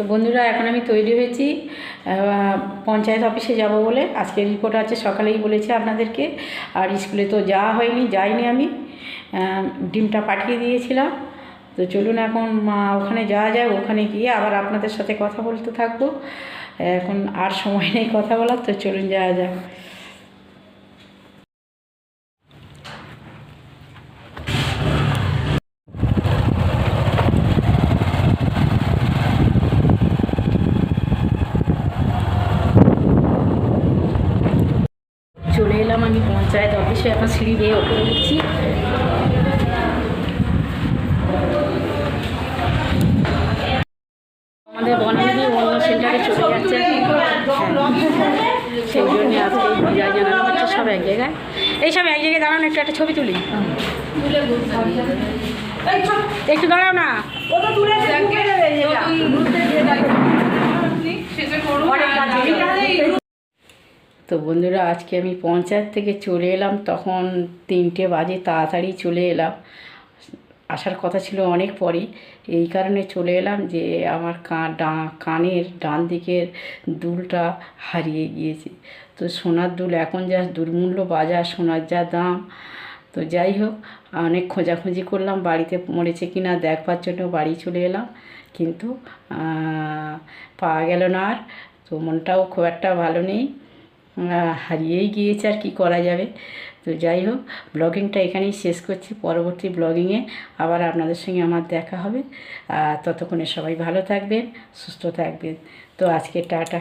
তো বন্ধুরা, এখন আমি তৈরি হয়েছি পঞ্চায়েত অফিসে যাব বলে। আজকে রিপোর্ট আছে, সকালেই বলেছি আপনাদেরকে। আর স্কুলে তো যাওয়া হয়নি, যাইনি আমি। ডিমটা পাঠিয়ে দিয়েছিলাম। তো চলুন এখন ওখানে যাওয়া যায় ওখানে গিয়ে আবার আপনাদের সাথে কথা বলতে থাকব। এখন আর সময় নেই কথা বলার, তো চলুন যাওয়া যাক চলে এলাম আমি অফিসে এখন সিঁড়ি বেয়ে ওপরে উঠছি। আমাদের বনবিধি অন্য সেন্টারে চলে যাচ্ছে। সেই জন্য আজকে এই জানানো হচ্ছে সব এক জায়গায়। এই সব এক জায়গায় দাঁড়ানো, একটু একটা ছবি তুলি। একটু দাঁড়াও না। তো বন্ধুরা, আজকে আমি পঞ্চায়েত থেকে চলে এলাম। তখন তিনটে বাজে, তাড়াতাড়ি চলে এলাম। আসার কথা ছিল অনেক পরেই এই কারণে চলে এলাম যে আমার কান ডা, কানের ডান দিকের দুলটা হারিয়ে গিয়েছে। তো সোনার দুল এখন যা দুর্মূল্য বাজার, সোনার যা দাম। তো যাই হোক, অনেক খোঁজাখুঁজি করলাম, বাড়িতে মরেছে কি না দেখবার জন্য বাড়ি চলে এলাম। কিন্তু পাওয়া গেল না আর। তো মনটাও খুব একটা ভালো নেই। হারিয়েই গিয়েছে আর কি করা যাবে। তো যাই হোক, ব্লগিংটা এখানেই শেষ করছি। পরবর্তী ব্লগিংয়ে আবার আপনাদের সঙ্গে আমার দেখা হবে। ততক্ষণে সবাই ভালো থাকবেন, সুস্থ থাকবেন। তো আজকে টাটা।